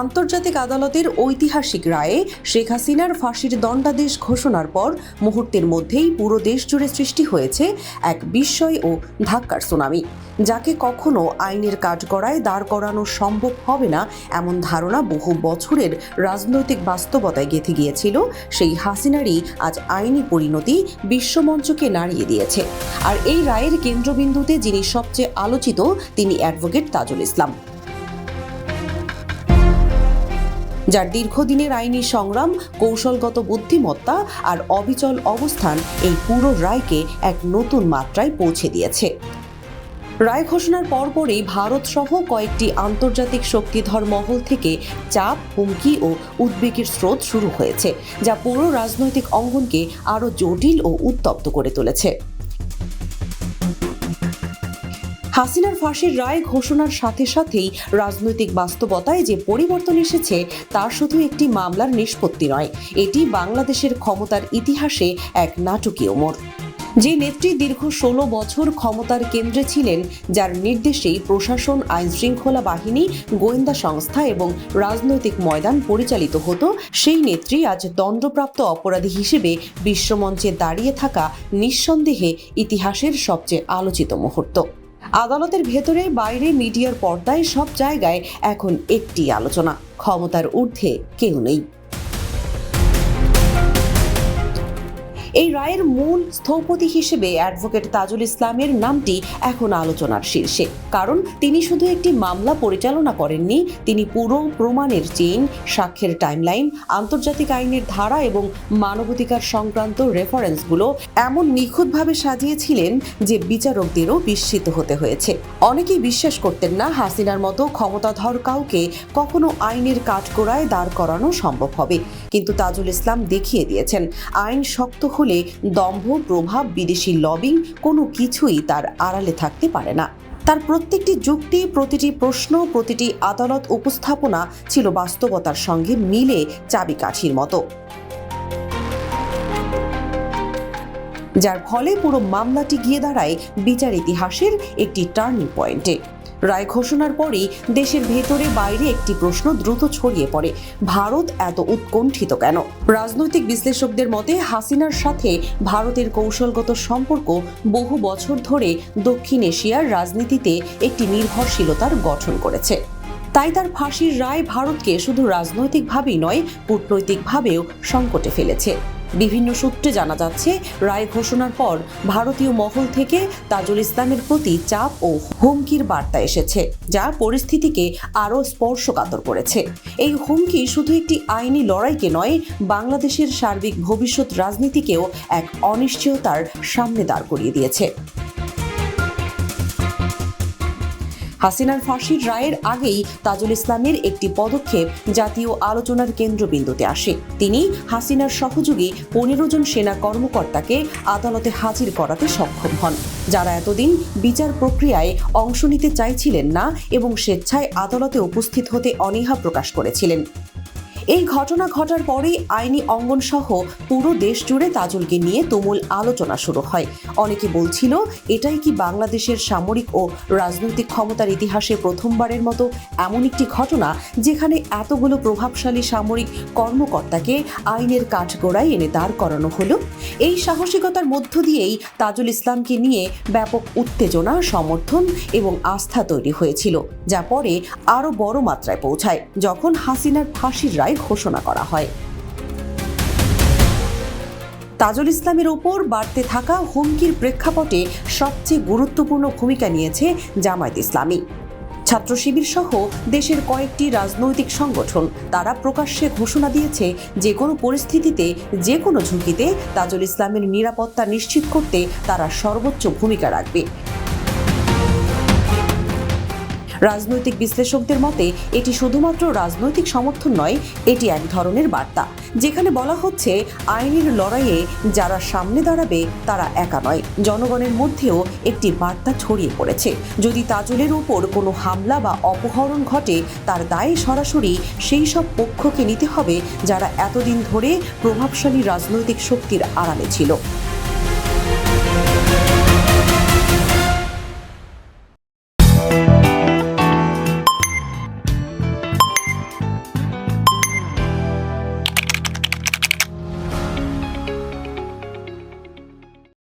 আন্তর্জাতিক আদালতের ঐতিহাসিক রায়ে শেখ হাসিনার ফাঁসির দণ্ডাদেশ ঘোষণার পর মুহূর্তের মধ্যেই পুরো দেশ জুড়ে সৃষ্টি হয়েছে এক বিস্ময় ও ধাক্কার সুনামি, যাকে কখনো আইনের কাঠগড়ায় দাঁড় করানো সম্ভব হবে না এমন ধারণা বহু বছরের রাজনৈতিক বাস্তবতায় গেঁথে গিয়েছিল। সেই হাসিনারই আজ আইনি পরিণতি বিশ্বমঞ্চকে নাড়িয়ে দিয়েছে। আর এই রায়ের কেন্দ্রবিন্দুতে যিনি সবচেয়ে আলোচিত, তিনি অ্যাডভোকেট তাজুল ইসলাম। যার দীর্ঘদিনের আইনি সংগ্রাম, কৌশলগত বুদ্ধিমত্তা আর অবিচল অবস্থান এই পুরো রায়কে এক নতুন মাত্রায় পৌঁছে দিয়েছে। রায় ঘোষণার পরপরই ভারত সহ কয়েকটি আন্তর্জাতিক শক্তিধর মহল থেকে চাপ, হুমকি ও উদ্বেগের স্রোত শুরু হয়েছে, যা পুরো রাজনৈতিক অঙ্গনকে আরও জটিল ও উত্তপ্ত করে তুলেছে। হাসিনার ফাঁসির রায় ঘোষণার সাথে সাথেই রাজনৈতিক বাস্তবতায় যে পরিবর্তন এসেছে তা শুধু একটি মামলার নিষ্পত্তি নয়, এটি বাংলাদেশের ক্ষমতার ইতিহাসে এক নাটকীয় মোড়। যে নেত্রী দীর্ঘ ষোলো বছর ক্ষমতার কেন্দ্রে ছিলেন, যার নির্দেশেই প্রশাসন আইন শৃঙ্খলা বাহিনী, গোয়েন্দা সংস্থা এবং রাজনৈতিক ময়দান পরিচালিত হতো, সেই নেত্রী আজ দণ্ডপ্রাপ্ত অপরাধী হিসেবে বিশ্বমঞ্চে দাঁড়িয়ে থাকা নিঃসন্দেহে ইতিহাসের সবচেয়ে আলোচিত মুহূর্ত। আদালতের ভেতরে বাইরে মিডিয়ার পর্দায় সব জায়গায় এখন একটি আলোচনা। ক্ষমতার ঊর্ধ্বে কেউ নেই। এই রায়ের মূল স্থপতি হিসেবে অ্যাডভোকেট তাজুল ইসলামের নামটি এখন আলোচনার শীর্ষে। কারণ তিনি শুধু একটি মামলা পরিচালনা করেননি, তিনি পুরো প্রমাণের চেইন, সাক্ষ্যের টাইমলাইন আন্তর্জাতিক আইনের ধারা এবং মানবাধিকার সংক্রান্ত রেফারেন্সগুলো এমন নিখুঁতভাবে সাজিয়েছিলেন যে বিচারকদেরও বিস্মিত হতে হয়েছে। অনেকেই বিশ্বাস করতেন না হাসিনার মতো ক্ষমতাধর কাউকে কখনো আইনের কাঠগোড়ায় দাঁড় করানো সম্ভব হবে। কিন্তু তাজুল ইসলাম দেখিয়ে দিয়েছেন, আইন শক্ত হলে দম্ভ, প্রভাব, বিদেশি লবিং কোনো কিছুই তার আড়ালে থাকতে পারে না। তার প্রত্যেকটি যুক্তি, প্রতিটি প্রশ্ন, প্রতিটি আদালত উপস্থাপনা ছিল বাস্তবতার সঙ্গে মিলে চাবিকাঠির মতো। যার ফলে পুরো মামলাটি গিয়ে দাঁড়ায় বিচার ইতিহাসের একটি টার্নিং পয়েন্টে। রায় ঘোষণার পরেই দেশের ভেতরে বাইরে একটি প্রশ্ন দ্রুত ছড়িয়ে পড়ে। ভারত এত উৎকণ্ঠিত কেন? রাজনৈতিক বিশ্লেষকদের মতে, হাসিনার সাথে ভারতের কৌশলগত সম্পর্ক বহু বছর ধরে দক্ষিণ এশিয়ার রাজনীতিতে একটি নির্ভরশীলতার গঠন করেছে। তাই তার ফাঁসির রায় ভারতকে শুধু রাজনৈতিকভাবেই নয়, কূটনৈতিকভাবেও সংকটে ফেলেছে। বিভিন্ন সূত্রে জানা যাচ্ছে, রায় ঘোষণার পর ভারতীয় মহল থেকে তাজুল ইসলামের প্রতি চাপ ও হুমকির বার্তা এসেছে, যা পরিস্থিতিকে আরও স্পর্শকাতর করেছে। এই হুমকি শুধু একটি আইনি লড়াইকে নয়, বাংলাদেশের সার্বিক ভবিষ্যৎ রাজনীতিকেও এক অনিশ্চয়তার সামনে দাঁড় করিয়ে দিয়েছে। হাসিনার ফাঁসির রায়ের আগেই তাজুল ইসলামের একটি পদক্ষেপ জাতীয় আলোচনার কেন্দ্রবিন্দুতে আসে। তিনি হাসিনার সহযোগী পনেরো জন সেনা কর্মকর্তাকে আদালতে হাজির করাতে সক্ষম হন। যারা এতদিন বিচার প্রক্রিয়ায় অংশ নিতে চাইছিলেন না এবং স্বেচ্ছায় আদালতে উপস্থিত হতে অনীহা প্রকাশ করেছিলেন। এই ঘটনা ঘটার পরেই আইনি অঙ্গন সহ পুরো দেশ জুড়ে তাজুলকে নিয়ে তুমুল আলোচনা শুরু হয়। অনেকে বলছিল, এটাই কি বাংলাদেশের সামরিক ও রাজনৈতিক ক্ষমতার ইতিহাসে প্রথমবারের মতো এমন একটি ঘটনা যেখানে এতগুলো প্রভাবশালী সামরিক কর্মকর্তাকে আইনের কাঠগোড়ায় এনে দাঁড় করানো হলো? এই সাহসিকতার মধ্য দিয়েই তাজুল ইসলামকে নিয়ে ব্যাপক উত্তেজনা, সমর্থন এবং আস্থা তৈরি হয়েছিল, যা পরে আরও বড় মাত্রায় পৌঁছায়। যখন হাসিনার ফাঁসির রায় ঘোষণা করা হয়। তাজুল ইসলামের ওপর বাড়তে থাকা হুমকির প্রেক্ষাপটে সবচেয়ে গুরুত্বপূর্ণ ভূমিকা নিয়েছে জামায়াত ইসলামী। ছাত্র শিবির সহ দেশের কয়েকটি রাজনৈতিক সংগঠন তারা প্রকাশ্যে ঘোষণা দিয়েছে যে কোনো পরিস্থিতিতে, যে কোনো ঝুঁকিতে তাজুল ইসলামের নিরাপত্তা নিশ্চিত করতে তারা সর্বোচ্চ ভূমিকা রাখবে। রাজনৈতিক বিশ্লেষকদের মতে, এটি শুধুমাত্র রাজনৈতিক সমর্থন নয়, এটি এক ধরনের বার্তা, যেখানে বলা হচ্ছে, আইনের লড়াইয়ে যারা সামনে দাঁড়াবে, তারা একা নয়। জনগণের মধ্যেও একটি বার্তা ছড়িয়ে পড়েছে। যদি তাজুলের উপর কোনো হামলা বা অপহরণ ঘটে, তার দায়ে সরাসরি সেই সব পক্ষকে নিতে হবে, যারা এতদিন ধরে প্রভাবশালী রাজনৈতিক শক্তির আড়ালে ছিল।